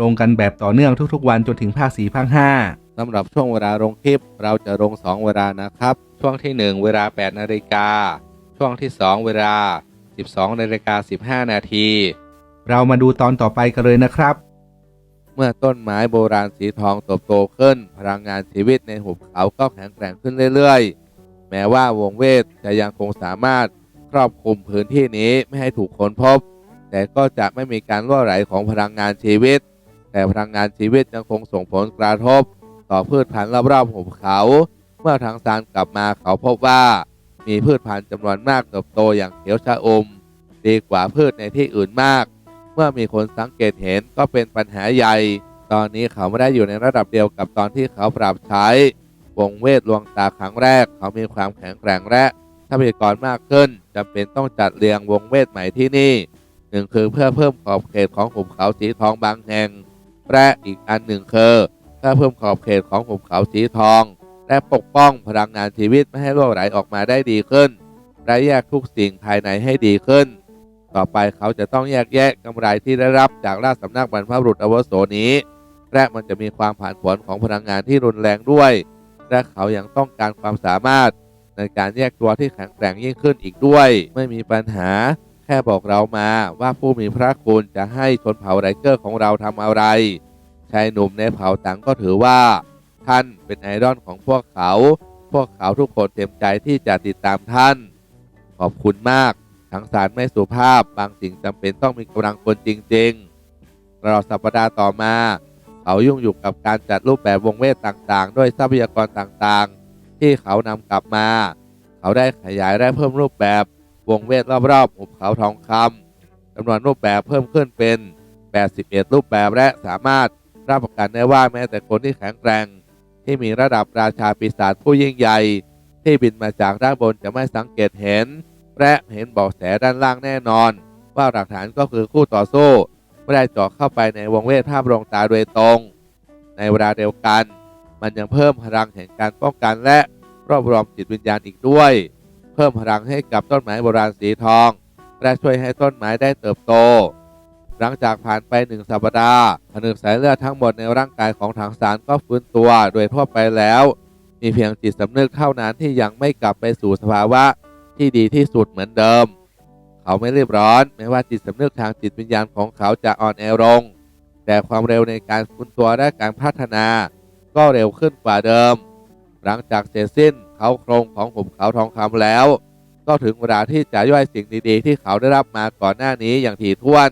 ลงกันแบบต่อเนื่องทุกๆ วันจนถึงภาค4ภาค5สำหรับช่วงเวลาลงคลิป เราจะลง 2 เวลานะครับ ช่วงที่ 1 เวลา 8 นาฬิกา ช่วงที่ 2 เวลา 12 นาฬิกา 15 นาที เรามาดูตอนต่อไปกันเลยนะครับ เมื่อต้นไม้โบราณสีทองเติบโตขึ้น พลังงานชีวิตในหุบเขาก็แข็งแกร่งขึ้นเรื่อยๆ แม้ว่าวงเวทจะยังคงสามารถครอบคลุมพื้นที่นี้ไม่ให้ถูกค้นพบ แต่ก็จะไม่มีการรั่วไหลของพลังงานชีวิต แต่พลังงานชีวิตยังคงส่งผลกระทบ ต่อพืชพันธุ์รอบๆหุบเขา เมื่อทางซานกลับมาเขาพบว่า มีพืชพันธุ์จำนวนมากเติบโตอย่างเขียวชะอม ดีกว่าพืชในที่อื่นมาก เมื่อมีคนสังเกตเห็นก็เป็นปัญหาใหญ่ ตอนนี้เขาไม่ได้อยู่ในระดับเดียวกับตอนที่เขาปรับใช้วงเวทลวงตาครั้งแรก เขามีความแข็งแกร่งและทรัพยากรมากขึ้นจำเป็นต้องจัดเรียงวงเวทใหม่ที่นี่หนึ่งคือเพื่อเพิ่มขอบเขตของหุบเขาสีทองบางแห่ง และอีกอันหนึ่งคือเพื่อเพิ่มขอบเขตของหุบเขาสีทอง และปกป้องพลังงานชีวิตไม่ให้รั่วไหลออกมาได้ดีขึ้น และแยกทุกสิ่งภายในให้ดีขึ้น ต่อไปเขาจะต้องแยกแยะกำไรที่ได้รับจากราชสำนักบรรพบุรุษอวโสนี้ และมันจะมีความผ่านผลของพลังงานที่รุนแรงด้วย และเขายังต้องการความสามารถในการแยกตัวที่แข็งแกร่งยิ่งขึ้นอีกด้วย ไม่มีปัญหา แค่บอกเรามาว่าผู้มีพระคุณจะให้ชนเผ่าไรเกอร์ของเราทำอะไร ชายหนุ่มในเผ่าต่างก็ถือว่า ท่านเป็นไอดอลของพวกเขา พวกเขาทุกคนเต็มใจที่จะติดตามท่าน ขอบคุณมาก ทั้งสารไม่สุภาพบางสิ่งจำเป็นต้องมีกำลังคนจริงๆตลอดสัปดาห์ต่อมา เขายุ่งอยู่กับการจัดรูปแบบวงเวทต่างๆ ด้วยทรัพยากรต่างๆ ที่เขานำกลับมา เขาได้ขยายและเพิ่มรูปแบบ วงเวทรอบๆหุบเขาทองคำจำนวนรูปแบบเพิ่มขึ้นเป็น 81 รูปแบบและสามารถรับประกันได้ว่าแม้แต่คนที่แข็งแกร่ง ที่มีระดับราชาปีศาจผู้ยิ่งใหญ่ ที่บินมาจากด้านบนจะไม่สังเกตเห็น และเห็นเบอกแสด้านล่างแน่นอน ว่าหลักฐานก็คือคู่ต่อสู้ไม่ได้เจาะเข้าไปในวงเวทภาพลวงตาโดยตรง ในเวลาเดียวกัน มันยังเพิ่มพลังแห่งการป้องกันและรวบรวมจิตวิญญาณอีกด้วย เพิ่มพลังให้กับต้นไม้โบราณสีทอง และช่วยให้ต้นไม้ได้เติบโต หลังจากผ่านไปหนึ่งสัปดาห์ผนึกสายเลือดทั้งหมดในร่างกายของถังสารก็ฟื้นตัวโดยทั่วไปแล้ว มีเพียงจิตสำนึกเท่านั้นที่ยังไม่กลับไปสู่สภาวะที่ดีที่สุดเหมือนเดิม เขาไม่รีบร้อนแม้ว่าจิตสำนึกทางจิตวิญญาณของเขาจะอ่อนแอลง แต่ความเร็วในการฟื้นตัวและการพัฒนา ก็เร็วขึ้นกว่าเดิม หลังจากเสร็จสิ้นเขาโครงของหุบเขาทองคำแล้ว ก็ถึงเวลาที่จะย่อยสิ่งดีๆ ที่เขาได้รับมาก่อนหน้านี้อย่างถี่ถ้วน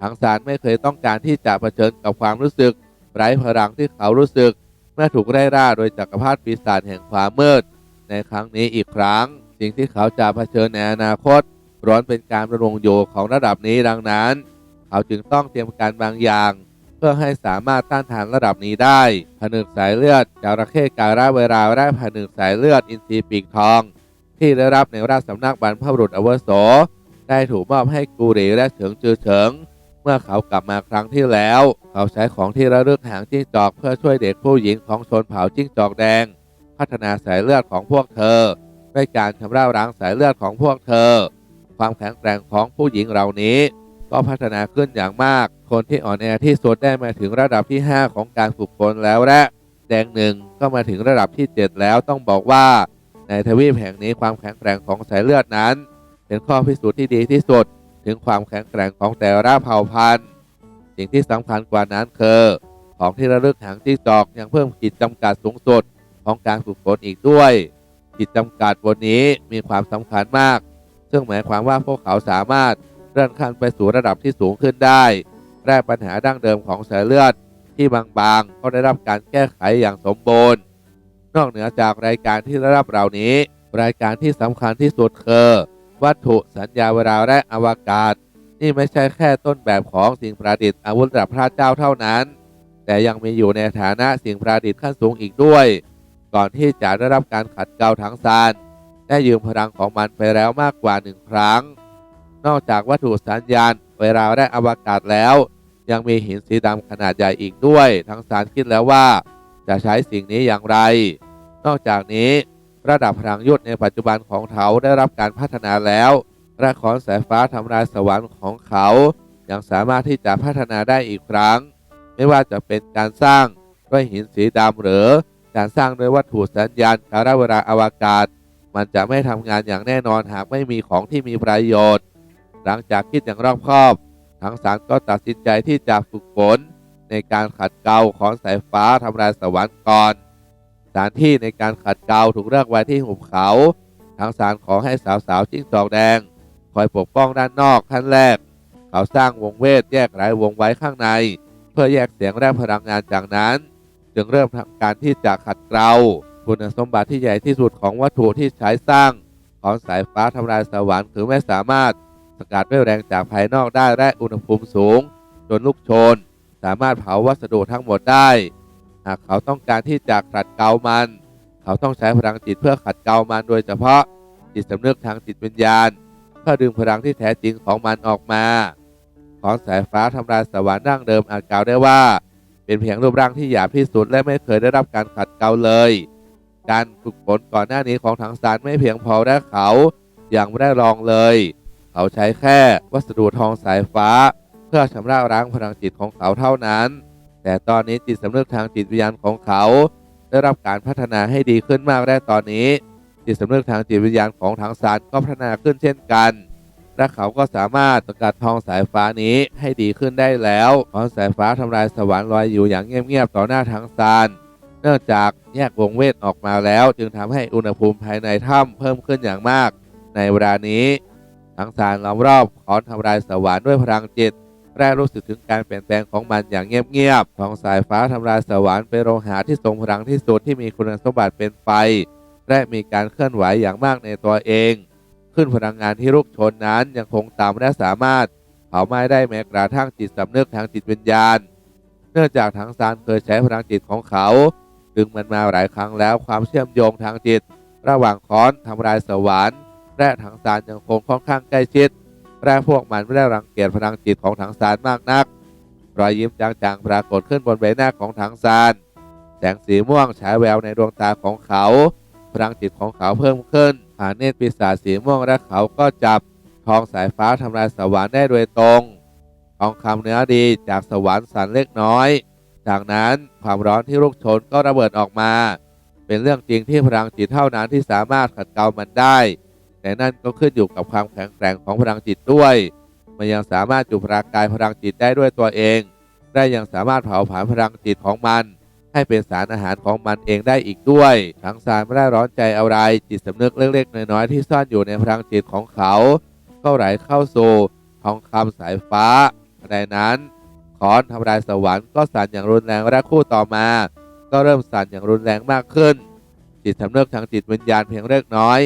ทางสารไม่เคยต้องการที่จะเผชิญกับความรู้สึกไร้พลังที่เขารู้สึก เมื่อถูกไล่ล่าโดยจักรพรรดิปีศาจแห่งความมืด ในครั้งนี้อีกครั้ง สิ่งที่เขาจะเผชิญในอนาคตร้อนเป็นการประลงโยของระดับนี้ดังนั้น เขาจึงต้องเตรียมการบางอย่าง พื่อให้สามารถต้านทานระดับนี้ได้ ผนึกสายเลือดจระเข้การะเวลาและผนึกสายเลือดอินทรีปีกทอง ที่ได้รับในราชสำนักบรรพบุรุษอวโส ได้ถูกมอบให้กูรีและเฉิงจือเฉิง เมื่อเขากลับมาครั้งที่แล้ว เขาใช้ของที่ระลึกหางจิ้งจอกเพื่อช่วยเด็กผู้หญิงของชนเผ่าจิ้งจอกแดง พัฒนาสายเลือดของพวกเธอด้วยการชำระล้างสายเลือดของพวกเธอ ความแข็งแกร่งของผู้หญิงเหล่านี้ ก็พัฒนาขึ้นอย่างมาก คนที่อ่อนแอที่สุดได้มาถึงระดับที่ 5 ของการฝึกฝนแล้วและแดงหนึ่งก็มาถึงระดับที่ 7 แล้วต้องบอกว่า ในทวีปแห่งนี้ความแข็งแกร่งของสายเลือดนั้น เป็นข้อพิสูจน์ที่ดีที่สุด ถึงความแข็งแกร่งของแต่ละเผ่าพันธุ์ สิ่งที่สำคัญกว่านั้นคือ ของที่ระลึกหางจิ้งจอกยังเพิ่มขีดจำกัดสูงสุดของการฝึกฝนอีกด้วยขีดจำกัดบนนี้มีความสำคัญมาก ซึ่งหมายความว่าพวกเขาสามารถ เลื่อนขั้นไปสู่ระดับที่สูงขึ้นได้และปัญหาดั้งเดิมของสายเลือดที่บางๆ ก็ได้รับการแก้ไขอย่างสมบูรณ์ นอกเหนือจากรายการที่ได้รับเหล่านี้ รายการที่สำคัญที่สุดคือวัตถุสัญญาเวลาและอวกาศ นี่ไม่ใช่แค่ต้นแบบของสิ่งประดิษฐ์อาวุธระดับพระเจ้าเท่านั้น แต่ยังมีอยู่ในฐานะสิ่งประดิษฐ์ขั้นสูงอีกด้วย ก่อนที่จะได้รับการขัดเกลาทั้งซานได้ยืมพลังของมันไปแล้วมากกว่าหนึ่งครั้ง นอกจากวัตถุสัญญาณเวลาและอวกาศแล้ว ยังมีหินสีดำขนาดใหญ่อีกด้วย ทั้งสารคิดแล้วว่า จะใช้สิ่งนี้อย่างไร นอกจากนี้ระดับพลังยุทธในปัจจุบันของเขาได้รับการพัฒนาแล้วและขอนสายฟ้าทำลายสวรรค์ของเขายังสามารถที่จะพัฒนาได้อีกครั้ง ไม่ว่าจะเป็นการสร้างด้วยหินสีดำหรือการสร้างด้วยวัตถุสัญญาณคาราเวลาอวกาศ มันจะไม่ทำงานอย่างแน่นอนหากไม่มีของที่มีประโยชน์ หลังจากคิดอย่างรอบคอบ ทั้งสารก็ตัดสินใจที่จะฝึกฝนในการขัดเกลาของสายฟ้าทำลายสวรรค์ก่อนสถานที่ในการขัดเกลาถูกเลือกไว้ที่หุบเขา ทั้งสารขอให้สาวๆจิ้งจอกแดง คอยปกป้องด้านนอกขั้นแรก เขาสร้างวงเวทแยกหลายวงไว้ข้างใน เพื่อแยกเสียงและพลังงานจากนั้น จึงเริ่มทำการที่จะขัดเกลาคุณสมบัติที่ใหญ่ที่สุดของวัตถุที่ใช้สร้าง ของสายฟ้าทำลายสวรรค์คือไม่สามารถ สกัดด้วยแรงจากภายนอกได้และอุณหภูมิสูง จนลูกโชน สามารถเผาวัสดุทั้งหมดได้ หากเขาต้องการที่จะขัดเกลามัน เขาต้องใช้พลังจิตเพื่อขัดเกลามันโดยเฉพาะจิตสำนึกทางจิตวิญญาณ เพื่อดึงพลังที่แท้จริงของมันออกมา ของสายฟ้าทำลายสวรรค์ดั้งเดิมอาจกล่าวได้ว่า เป็นเพียงรูปร่างที่หยาบที่สุดและไม่เคยได้รับการขัดเกลาเลยการฝึกฝนก่อนหน้านี้ของถังซานไม่เพียงพอและเขาอยังไม่ได้ลองเลย เขาใช้แค่วัสดุทองสายฟ้า เพื่อชำระล้างพลังจิตของเขาเท่านั้น แต่ตอนนี้จิตสำนึกทางจิตวิญญาณของเขา ได้รับการพัฒนาให้ดีขึ้นมากและตอนนี้ จิตสำนึกทางจิตวิญญาณของถังซานก็พัฒนาขึ้นเช่นกัน และเขาก็สามารถสกัดทองสายฟ้านี้ให้ดีขึ้นได้แล้วทองสายฟ้าทำลายสวรรค์ลอยอยู่อย่างเงียบๆต่อหน้าถังซานเนื่องจากแยกวงเวทออกมาแล้ว จึงทำให้อุณหภูมิภายในถ้ำเพิ่มขึ้นอย่างมาก ในเวลานี้ ทั้งสารล้อมรอบขอนทำลายสวรรค์ด้วยพลังจิตแรกรู้สึกถึงการเปลี่ยนแปลงของมันอย่างเงียบๆทองสายฟ้าทำลายสวรรค์เป็นโลหะที่ทรงพลังที่สุดที่มีคุณสมบัติเป็นไฟ และมีการเคลื่อนไหวอย่างมากในตัวเอง ขึ้นพลังงานที่ลุกชนนั้นยังคงต่ำและสามารถเผาไหม้ได้แม้กระทั่งจิตสำนึกทางจิตวิญญาณ เนื่องจากทั้งซานเคยใช้พลังจิตของเขาดึงมันมาหลายครั้งแล้วความเชื่อมโยงทางจิต ระหว่างค้อนทำลายสวรรค์ และถังซานยังคงค่อนข้างใกล้ชิดและพวกมันไม่ได้รังเกียจพลังจิตของถังซานมากนัก รอยยิ้มจางๆปรากฏขึ้นบนใบหน้าของถังซานแสงสีม่วงฉายแววในดวงตาของเขา พลังจิตของเขาเพิ่มขึ้นผ่านเนตรปีศาจสีม่วงและเขาก็จับทองสายฟ้าทำลายสวรรค์ได้โดยตรงทองคำเนื้อดีจากสวรรค์สันเล็กน้อย จากนั้นความร้อนที่ลุกโชนก็ระเบิดออกมา เป็นเรื่องจริงที่พลังจิตเท่านั้นที่สามารถขัดเกลามันได้ แต่นั่นก็ขึ้นอยู่กับความแข็งแกร่งของพลังจิตด้วย มันยังสามารถจุดประกายพลังจิตได้ด้วยตัวเอง ได้ยังสามารถเผาผลาญพลังจิตของมัน ให้เป็นสารอาหารของมันเองได้อีกด้วย ทั้งสารไม่ได้ร้อนใจอะไร จิตสำนึกเล็กๆน้อยๆที่ซ่อนอยู่ในพลังจิตของเขา ก็ไหลเข้าสู่ทองคำสายฟ้าในนั้นขอนทำลายสวรรค์ก็สั่นอย่างรุนแรงและคู่ต่อมา ก็เริ่มสั่นอย่างรุนแรงมากขึ้น จิตสำนึกทางจิตวิญญาณเพียงเล็กน้อย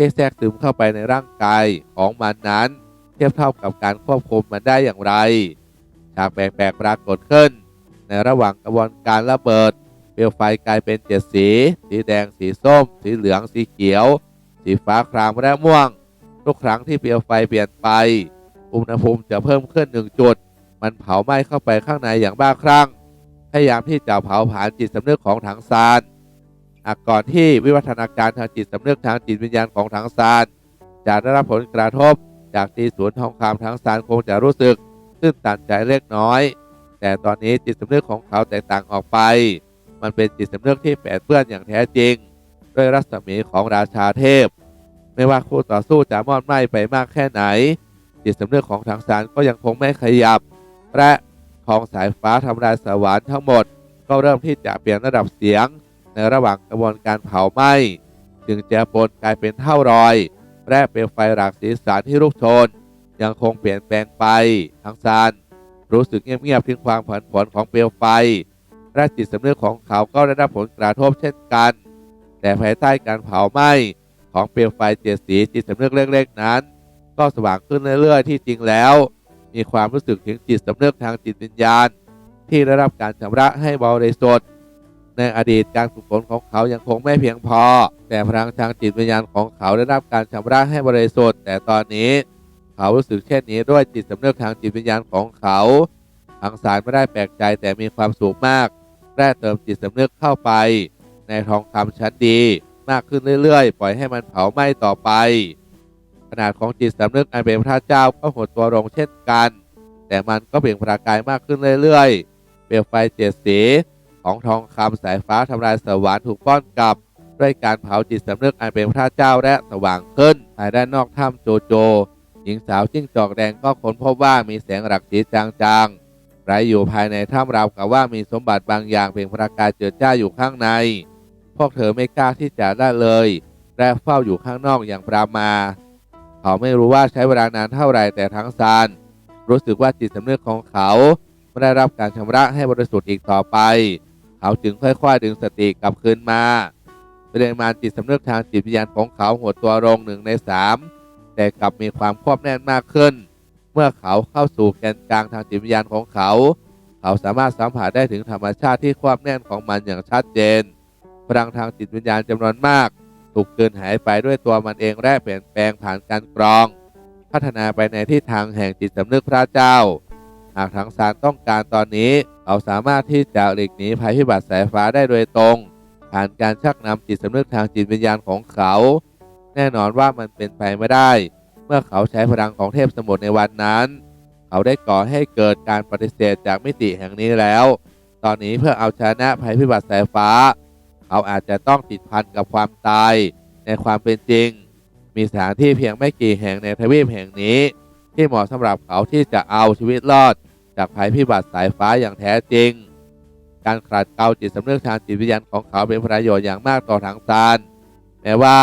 ที่แทรกซึมเข้าไปในร่างกายของมันนั้น เทียบเท่ากับการควบคุมมันได้อย่างไร ฉากแปลกๆปรากฏขึ้น ในระหว่างกระบวนการระเบิด เปลวไฟกลายเป็นเจ็ดสี สีแดง สีส้ม สีเหลือง สีเขียว สีฟ้าครามและม่วง ทุกครั้งที่เปลวไฟเปลี่ยนไป อุณหภูมิจะเพิ่มขึ้นหนึ่งจุด มันเผาไหม้เข้าไปข้างในอย่างบ้าคลั่ง พยายามที่จะเผาผลาญจิตสำนึกของถังซานากก่อนที่วิวัฒนาการทางจิตสำนึกทางจิตวิญญาณของถังซานจะได้รับผลกระทบ จากตีศูนทองคำถังซานคงจะรู้สึกตื้นตันใจเล็กน้อย แต่ตอนนี้จิตสำนึกของเขาแตกต่างออกไป มันเป็นจิตสำนึกที่แปดเปื้อนอย่างแท้จริง ด้วยรัศมีของราชาเทพ ไม่ว่าคู่ต่อสู้จะมอดไหม้ไปมากแค่ไหน จิตสำนึกของถังซานก็ยังคงไม่ขยับ และทองสายฟ้าทำลายสวรรค์ทั้งหมด ก็เริ่มที่จะเปลี่ยนระดับเสียง ในระหว่างกระบวนการเผาไหม้จึงจะปนกลายเป็นเท่ารอยและเปลวไฟหลากสีสันที่ลุกชน ยังคงเปลี่ยนแปลงไปทั้งซานรู้สึกเงียบๆถึงความผันผวนของเปลวไฟและจิตสำนึกของเขาก็ได้รับผลกระทบเช่นกัน แต่ภายใต้การเผาไหม้ของเปลวไฟเจ็ดสีจิตสำนึกเล็กๆนั้น ก็สว่างขึ้นเรื่อยๆที่จริงแล้ว มีความรู้สึกถึงจิตสำนึกทางจิตวิญญาณ ที่ได้รับการชำระให้บริสุทธิ์ ในอดีตการฝึกฝนของเขายังคงไม่เพียงพอ แต่พลังทางจิตวิญญาณของเขาได้รับการชำระให้บริสุทธิ์แต่ตอนนี้ เขารู้สึกเช่นนี้ด้วยจิตสำนึกทางจิตวิญญาณของเขาทางสารไม่ได้แปลกใจแต่มีความสุขมากแร่เติมจิตสำนึกเข้าไป ในทองคำชั้นดี มากขึ้นเรื่อยๆ ปล่อยให้มันเผาไหม้ต่อไป ขนาดของจิตสำนึกอันเป็นพระเจ้าก็หดตัวลงเช่นกัน แต่มันก็เปล่งประกายมากขึ้นเรื่อยๆ เปลวไฟเจ็ดสี ของทองคำสายฟ้าทำลายสวรรค์ถูกป้อนกลับ ด้วยการเผาจิตสำนึกอันเป็นพระเจ้าและสว่างขึ้นภายด้านนอกถ้ำโจโจ หญิงสาวจิ้งจอกแดงก็ค้นพบว่ามีแสงหลักสีจางๆไรอยู่ภายในถ้ำราวกับว่ามีสมบัติบางอย่างเปล่งประกายเจิดจ้าอยู่ข้างใน พวกเธอไม่กล้าที่จะได้เลยและเฝ้าอยู่ข้างนอกอย่างปรามา เขาไม่รู้ว่าใช้เวลานานเท่าไหร่แต่ทั้งซานรู้สึกว่าจิตสำนึกของเขาไม่ได้รับการชำระให้บริสุทธิ์อีกต่อไป เขาจึงค่อยๆดึงสติกลับคืนมาปริมาณจิตสำนึกทางจิตวิญญาณของเขาหดตัวลงหนึ่งในสามแต่กลับมีความควบแน่นมากขึ้น เมื่อเขาเข้าสู่แกนกลางทางจิตวิญญาณของเขา เขาสามารถสัมผัสได้ถึงธรรมชาติที่ความแน่นของมันอย่างชัดเจน พลังทางจิตวิญญาณจำนวนมาก ถูกเกินหายไปด้วยตัวมันเองและเปลี่ยนแปลงผ่านการกรอง พัฒนาไปในทิศทางแห่งจิตสำนึกพระเจ้า หากทั้งสารต้องการตอนนี้เขาสามารถที่จะหลีกหนีภัยพิบัติสายฟ้าได้โดยตรง ผ่านการชักนำจิตสำนึกทางจิตวิญญาณของเขา แน่นอนว่ามันเป็นไปไม่ได้ เมื่อเขาใช้พลังของเทพสมุทรในวันนั้น เขาได้ก่อให้เกิดการปฏิเสธจากมิติแห่งนี้แล้ว ตอนนี้เพื่อเอาชนะภัยพิบัติสายฟ้า เขาอาจจะต้องติดพันกับความตายในความเป็นจริง มีสถานที่เพียงไม่กี่แห่งในทวีปแห่งนี้ ที่เหมาะสำหรับเขาที่จะเอาชีวิตรอด จากภัยพิบัติสายฟ้าอย่างแท้จริง การขัดเกลาจิตสำนึกทางจิตวิญญาณของเขาเป็นประโยชน์อย่างมากต่อทางซานแม้ว่า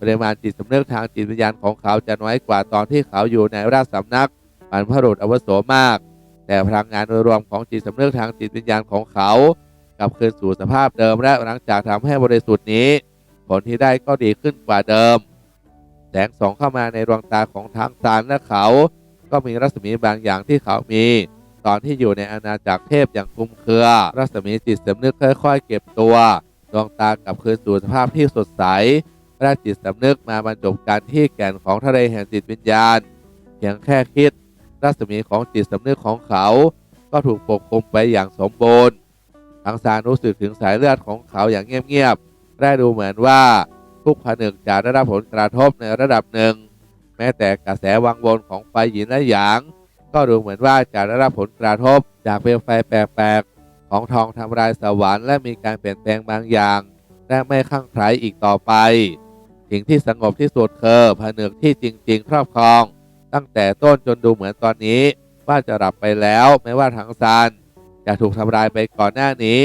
ปริมาณจิตสำนึกทางจิตวิญญาณของเขาจะน้อยกว่าตอนที่เขาอยู่ในราชสำนักบรรพบุรุษอวโสมาก แต่พลังงานโดยรวมของจิตสำนึกทางจิตวิญญาณของเขากลับคืนสู่สภาพเดิมและหลังจากทำให้บริสุทธิ์นี้ ผลที่ได้ก็ดีขึ้นกว่าเดิม งส่องเข้ามาในดวงตาของทั้งซานและเขา ก็มีรัศมีบางอย่างที่เขามี ตอนที่อยู่ในอาณาจักรเทพอย่างคลุมเครือ รัศมีจิตสำนึกค่อยๆ เก็บตัวดวงตากลับคืนสู่สภาพที่สดใสและจิตสำนึกมาบรรจบกันที่แก่นของทะเลแห่งจิตวิญญาณเพียงแค่คิด รัศมีของจิตสำนึกของเขา ก็ถูกปกคลุมไปอย่างสมบูรณ์ทางซานรู้สึกถึงสายเลือดของเขาอย่างเงียบๆและดูเหมือนว่า ทุกผนึกจะได้รับผลกระทบในระดับหนึ่ง แม้แต่กระแสวังวนของไฟหยินและหยาง ก็ดูเหมือนว่าจะได้รับผลกระทบ จากเปลวไฟแปลกๆของทองทำลายสวรรค์และมีการเปลี่ยนแปลงบางอย่าง และไม่ข้างใครอีกต่อไป สิ่งที่สงบที่สุดคือผนึกที่จริง ๆ ครอบครอง ตั้งแต่ต้นจนดูเหมือนตอนนี้ ว่าจะหลับไปแล้วแม้ว่าถังซานจะถูกทำลายไปก่อนหน้านี้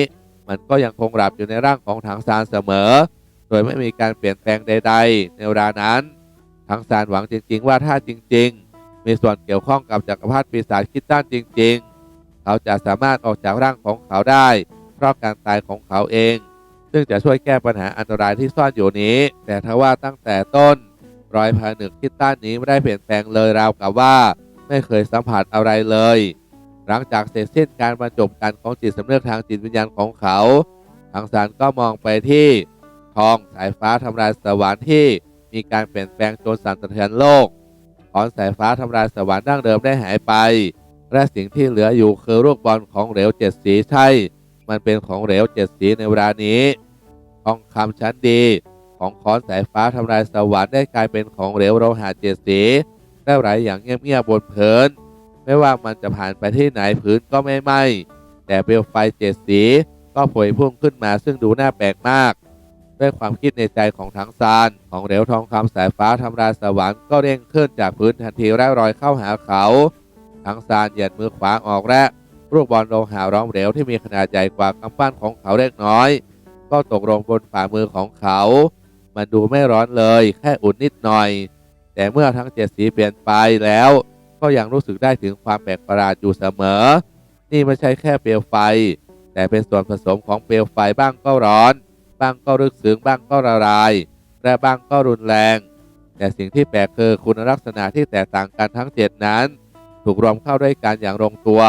มันก็ยังคงหลับอยู่ในร่างของถังซานเสมอ ดยไม่มีการเปลี่ยนแปลงใด ๆ ในเวลานั้นถังซานหวังจริง ๆ ว่าถ้าจริง ๆ มีส่วนเกี่ยวข้องกับจักรพรรดิปีศาจคิดตันจริง ๆ เขาจะสามารถออกจากร่างของเขาได้ เพราะการตายของเขาเอง ซึ่งจะช่วยแก้ปัญหาอันตรายที่ซ่อนอยู่นี้ แต่ทว่าตั้งแต่ต้น รอยผนึกคิดตันนี้ไม่ได้เปลี่ยนแปลงเลยราวกับว่า ไม่เคยสัมผัสอะไรเลย หลังจากเสร็จสิ้นการบรรจบกันของจิตสำนึกทางจิตวิญญาณของเขาทางสารก็มองไปที่ ทอง สายฟ้าทำลายสวรรค์ที่มีการเปลี่ยนแปลงจนสั่นสะเทือนโลกขอนสายฟ้าทำลายสวรรค์ดั้งเดิมได้หายไป และสิ่งที่เหลืออยู่คือลูกบอลของเหลวเจ็ดสีใช่ มันเป็นของเหลวเจ็ดสีในเวลานี้ทองคำชั้นดี ของขอนสายฟ้าทำลายสวรรค์ได้กลายเป็นของเหลวโลหะเจ็ดสีได้ไหลอย่างเงียบๆบนพื้นไม่ว่ามันจะผ่านไปที่ไหนพื้นก็ไม่ไหม้แต่เปลวไฟเจ็ดสีก็พวยพุ่งขึ้นมาซึ่งดูน่าแปลกมาก ด้วยความคิดในใจของทั้งซาน ของเหลวทองคำสายฟ้าทำลายสวรรค์ก็เร่งขึ้นจากพื้นทันทีและลอยเข้าหาเขาทั้งซานเหยียดมือขวาออกและลูกบอลโลหะร้องเหลวที่มีขนาดใหญ่กว่ากำปั้นของเขาเล็กน้อย ก็ตกลงบนฝ่ามือของเขา มันดูไม่ร้อนเลยแค่อุ่นนิดหน่อย แต่เมื่อทั้งเจ็ดสีเปลี่ยนไปแล้ว ก็ยังรู้สึกได้ถึงความแปลกประหลาดอยู่เสมอ นี่ไม่ใช่แค่เปลวไฟ แต่เป็นส่วนผสมของเปลวไฟบ้างก็ร้อน บ้างก็ลึกซึ้งบ้างก็ละลาย และบ้างก็รุนแรง แต่สิ่งที่แปลกคือคุณลักษณะที่แตกต่างกันทั้งเจ็ดนั้น ถูกรวมเข้าด้วยกันอย่างลงตัว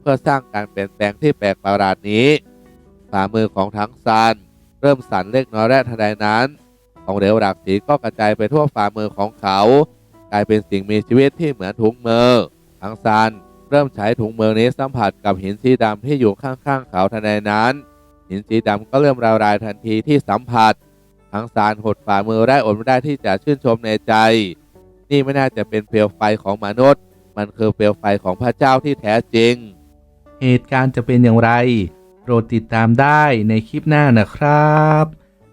เพื่อสร้างการเปลี่ยนแปลงที่แปลกประหลาดนี้ฝ่ามือของทั้งซานเริ่มสั่นเล็กน้อยและทันใดนั้น ของเหลวหลากสีก็กระจายไปทั่วฝ่ามือของเขา กลายเป็นสิ่งมีชีวิตที่เหมือนถุงมือทั้งซานเริ่มใช้ถุงมือนี้สัมผัสกับหินสีดำที่อยู่ข้างๆเขาทันใดนั้น หินสีดำก็เริ่มละลายทันทีที่สัมผัส ทั้งซานหดฝ่ามือได้อดไม่ได้ที่จะชื่นชมในใจ นี่ไม่น่าจะเป็นเปลวไฟของมนุษย์ มันคือเปลวไฟของพระเจ้าที่แท้จริง เหตุการณ์จะเป็นอย่างไรโปรดติดตามได้ในคลิปหน้านะครับ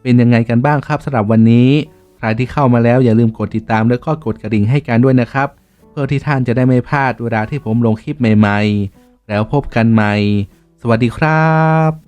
เป็นยังไงกันบ้างครับสำหรับวันนี้ ใครที่เข้ามาแล้วอย่าลืมกดติดตามแล้วก็กดกระดิ่งให้กันด้วยนะครับ เพื่อที่ท่านจะได้ไม่พลาดเวลาที่ผมลงคลิปใหม่ ๆ แล้วพบกันใหม่ สวัสดีครับ